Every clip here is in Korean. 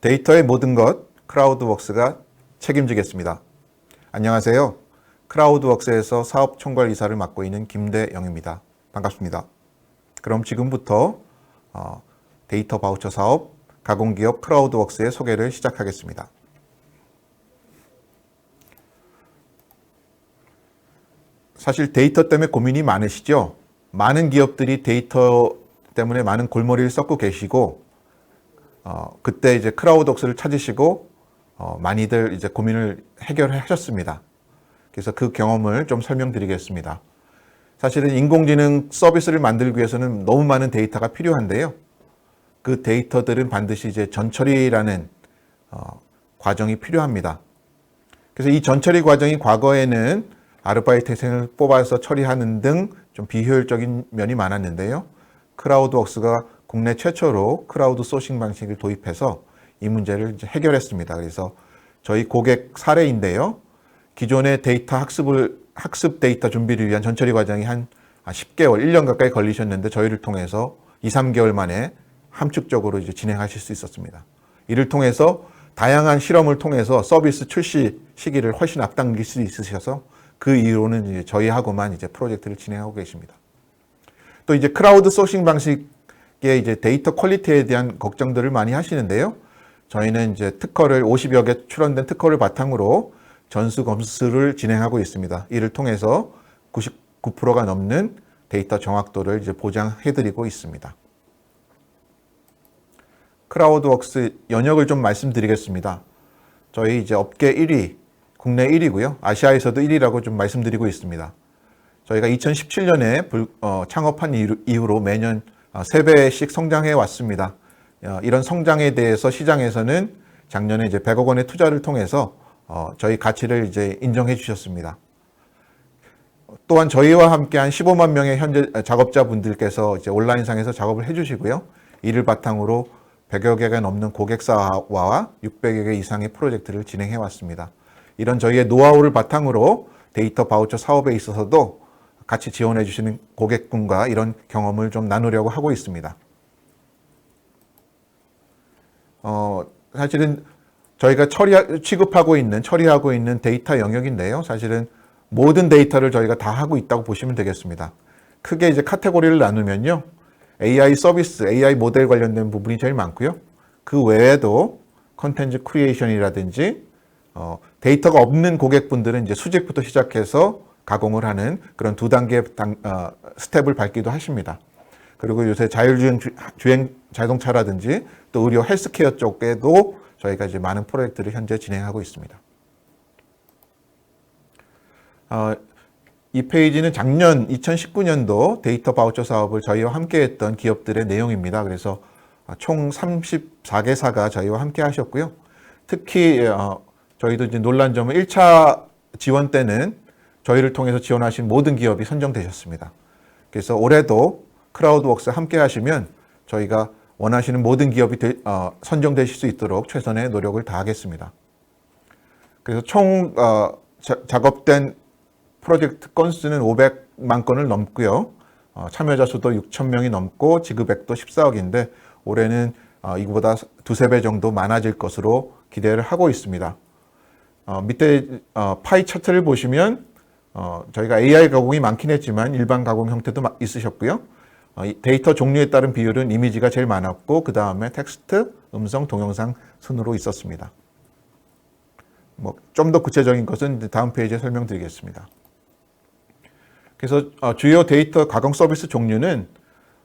데이터의 모든 것 크라우드웍스가 책임지겠습니다. 안녕하세요. 크라우드웍스에서 사업 총괄 이사를 맡고 있는 김대영입니다. 반갑습니다. 그럼 지금부터 어, 데이터 바우처 사업 가공기업 크라우드웍스의 소개를 시작하겠습니다. 사실 데이터 때문에 고민이 많으시죠? 많은 기업들이 데이터 때문에 많은 골머리를 썩고 계시고 어, 그때 이제 크라우드웍스를 찾으시고 어, 많이들 이제 고민을 해결하셨습니다. 그래서 그 경험을 좀 설명드리겠습니다. 사실은 인공지능 서비스를 만들기 위해서는 너무 많은 데이터가 필요한데요. 그 데이터들은 반드시 이제 전처리라는 어, 과정이 필요합니다. 그래서 이 전처리 과정이 과거에는 아르바이트생을 뽑아서 처리하는 등 좀 비효율적인 면이 많았는데요. 크라우드웍스가 국내 최초로 크라우드 소싱 방식을 도입해서 이 문제를 해결했습니다. 그래서 저희 고객 사례인데요. 기존의 데이터 학습을 학습 데이터 준비를 위한 전처리 과정이 한 10개월, 1년 가까이 걸리셨는데 저희를 통해서 2, 3개월 만에 함축적으로 이제 진행하실 수 있었습니다. 이를 통해서 다양한 실험을 통해서 서비스 출시 시기를 훨씬 앞당길 수 있으셔서 그 이후로는 이제 저희하고만 이제 프로젝트를 진행하고 계십니다. 또 이제 크라우드 소싱 방식 의 이제 데이터 퀄리티에 대한 걱정들을 많이 하시는데요. 저희는 이제 특허를 50여 개 출원된 특허를 바탕으로 전수 검수를 진행하고 있습니다. 이를 통해서 99%가 넘는 데이터 정확도를 이제 보장해드리고 있습니다. 크라우드웍스 연역을 좀 말씀드리겠습니다. 저희 이제 업계 1위, 국내 1위고요. 아시아에서도 1위라고 좀 말씀드리고 있습니다. 저희가 2017년에 불, 어, 창업한 이후, 이후로 매년 어, 3배씩 성장해 왔습니다. 어, 이런 성장에 대해서 시장에서는 작년에 이제 100억 원의 투자를 통해서 어, 저희 가치를 이제 인정해 주셨습니다. 또한 저희와 함께 한 15만 명의 현재 작업자분들께서 이제 온라인상에서 작업을 해 주시고요. 이를 바탕으로 100여 개가 넘는 고객사와 600여 개 이상의 프로젝트를 진행해 왔습니다. 이런 저희의 노하우를 바탕으로 데이터 바우처 사업에 있어서도 같이 지원해 주시는 고객분과 이런 경험을 좀 나누려고 하고 있습니다. 어, 사실은 저희가 처리 취급하고 있는 처리하고 있는 데이터 영역인데요. 사실은 모든 데이터를 저희가 다 하고 있다고 보시면 되겠습니다. 크게 이제 카테고리를 나누면요. AI 서비스, AI 모델 관련된 부분이 제일 많고요. 그 외에도 컨텐츠 크리에이션이라든지 어, 데이터가 없는 고객분들은 이제 수집부터 시작해서 가공을 하는 그런 두 단계 당, 어, 스텝을 밟기도 하십니다. 그리고 요새 자율주행 주, 주행 자동차라든지 또 의료 헬스케어 쪽에도 저희가 이제 많은 프로젝트를 현재 진행하고 있습니다. 어, 이 페이지는 작년 2019년도 데이터 바우처 사업을 저희와 함께 했던 기업들의 내용입니다. 그래서 총 34개사가 저희와 함께 하셨고요. 특히 어, 저희도 이제 놀란 점은 1차 지원 때는 저희를 통해서 지원하신 모든 기업이 선정되셨습니다. 그래서 올해도 크라우드웍스 함께 하시면 저희가 원하시는 모든 기업이 되, 어, 선정되실 수 있도록 최선의 노력을 다하겠습니다. 그래서 총 어, 자, 작업된 프로젝트 건수는 500만 건을 넘고요. 어, 참여자 수도 6천 명이 넘고 지급액도 14억인데 올해는 어, 이거보다 두세 배 정도 많아질 것으로 기대를 하고 있습니다. 어, 밑에 어, 파이 차트를 보시면 어, 저희가 AI 가공이 많긴 했지만 일반 가공 형태도 있으셨고요. 어, 데이터 종류에 따른 비율은 이미지가 제일 많았고 그 다음에 텍스트, 음성, 동영상 순으로 있었습니다. 뭐 좀 더 구체적인 것은 다음 페이지에 설명드리겠습니다. 그래서 어, 주요 데이터 가공 서비스 종류는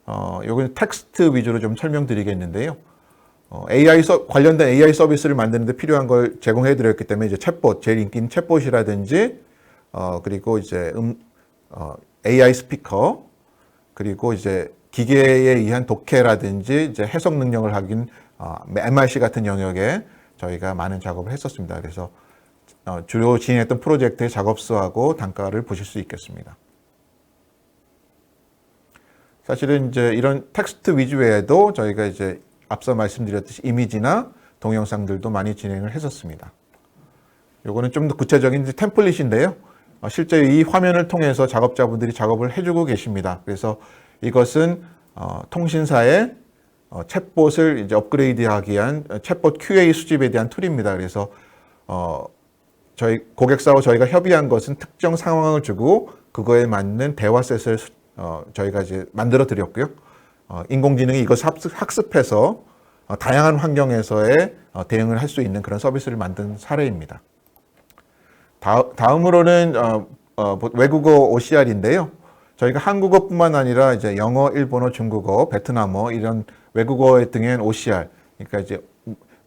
어, 여기는 텍스트 위주로 좀 설명드리겠는데요. 어, AI 서, 관련된 AI 서비스를 만드는데 필요한 걸 제공해 드렸기 때문에 이제 챗봇, 제일 인기 있는 챗봇이라든지 어, 그리고 이제 음, 어, AI 스피커 그리고 이제 기계에 의한 독해라든지 이제 해석 능력을 하긴 어, MRC 같은 영역에 저희가 많은 작업을 했었습니다. 그래서 어, 주로 진행했던 프로젝트의 작업수하고 단가를 보실 수 있겠습니다. 사실은 이제 이런 텍스트 위주 외에도 저희가 이제 앞서 말씀드렸듯이 이미지나 동영상들도 많이 진행을 했었습니다. 요거는 좀 더 구체적인 템플릿인데요. 어, 실제 이 화면을 통해서 작업자분들이 작업을 해주고 계십니다. 그래서 이것은 어, 통신사의 어, 챗봇을 이제 업그레이드하기 위한 챗봇 QA 수집에 대한 툴입니다. 그래서 어, 저희 고객사와 저희가 협의한 것은 특정 상황을 주고 그거에 맞는 대화셋을 저희가 이제 만들어 드렸고요. 어, 인공지능이 이것을 학습, 어, 다양한 환경에서의 어, 대응을 할 수 있는 그런 서비스를 만든 사례입니다. 다, 다음으로는 어, 어, 외국어 OCR인데요. 저희가 한국어뿐만 아니라 이제 영어, 일본어, 중국어, 베트남어 이런 외국어 등의 OCR, 그러니까 이제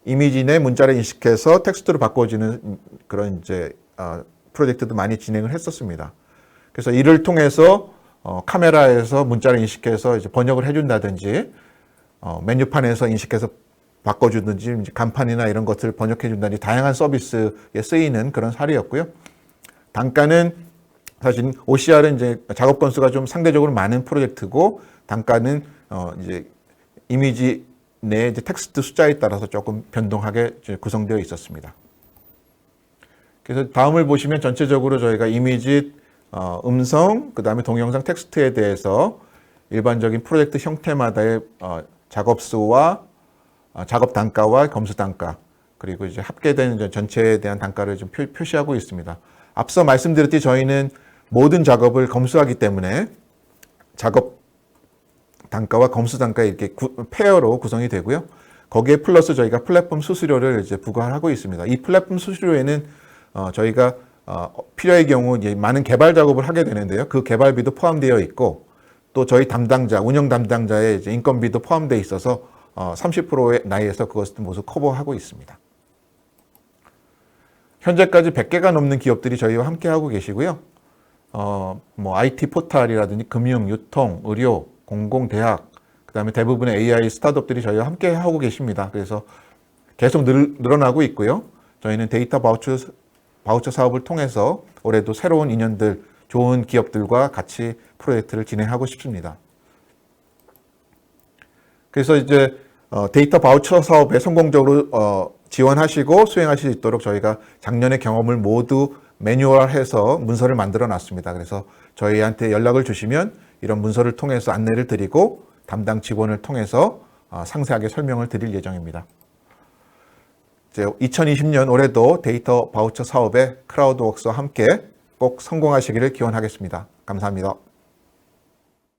이미지 내 문자를 인식해서 텍스트로 바꿔주는 그런 이제 어, 프로젝트도 많이 진행을 했었습니다. 그래서 이를 통해서 어, 카메라에서 문자를 인식해서 이제 번역을 해준다든지 어, 메뉴판에서 인식해서 바꿔주든지 간판이나 이런 것들을 번역해준다든지 다양한 서비스에 쓰이는 그런 사례였고요. 단가는 사실 OCR은 이제 작업 건수가 좀 상대적으로 많은 프로젝트고 단가는 어 이제 이미지 내 이제 텍스트 숫자에 따라서 조금 변동하게 구성되어 있었습니다. 그래서 다음을 보시면 전체적으로 저희가 이미지, 어, 음성, 그 다음에 동영상 텍스트에 대해서 일반적인 프로젝트 형태마다의 어, 작업 수와 어, 작업 단가와 검수 단가 그리고 이제 합계된 전체에 대한 단가를 좀 표, 표시하고 있습니다. 앞서 말씀드렸듯이 저희는 모든 작업을 검수하기 때문에 작업 단가와 검수 단가 이렇게 구- 페어로 구성이 되고요. 거기에 플러스 저희가 플랫폼 수수료를 이제 부과하고 있습니다. 이 플랫폼 수수료에는 어, 저희가 어, 필요의 경우 이제 많은 개발 작업을 하게 되는데요. 그 개발비도 포함되어 있고 또 저희 담당자, 운영 담당자의 이제 인건비도 포함되어 있어서 어, 30%의 나이에서 그것을 모두 커버하고 있습니다. 현재까지 100개가 넘는 기업들이 저희와 함께 하고 계시고요. 어, 뭐 IT 포탈이라든지 금융, 유통, 의료, 공공, 대학, 그 다음에 대부분의 AI 스타트업들이 저희와 함께 하고 계십니다. 그래서 계속 늘, 늘어나고 있고요. 저희는 데이터 바우처, 바우처 사업을 통해서 올해도 새로운 인연들, 좋은 기업들과 같이 프로젝트를 진행하고 싶습니다. 그래서 이제 어, 데이터 바우처 사업에 성공적으로 어, 지원하시고 수행하실 수 있도록 저희가 작년의 경험을 모두 매뉴얼해서 문서를 만들어 놨습니다. 그래서 저희한테 연락을 주시면 이런 문서를 통해서 안내를 드리고 담당 직원을 통해서 어, 상세하게 설명을 드릴 예정입니다. 이제 2020년 올해도 데이터 바우처 사업의 크라우드웍스와 함께 꼭 성공하시기를 기원하겠습니다. 감사합니다.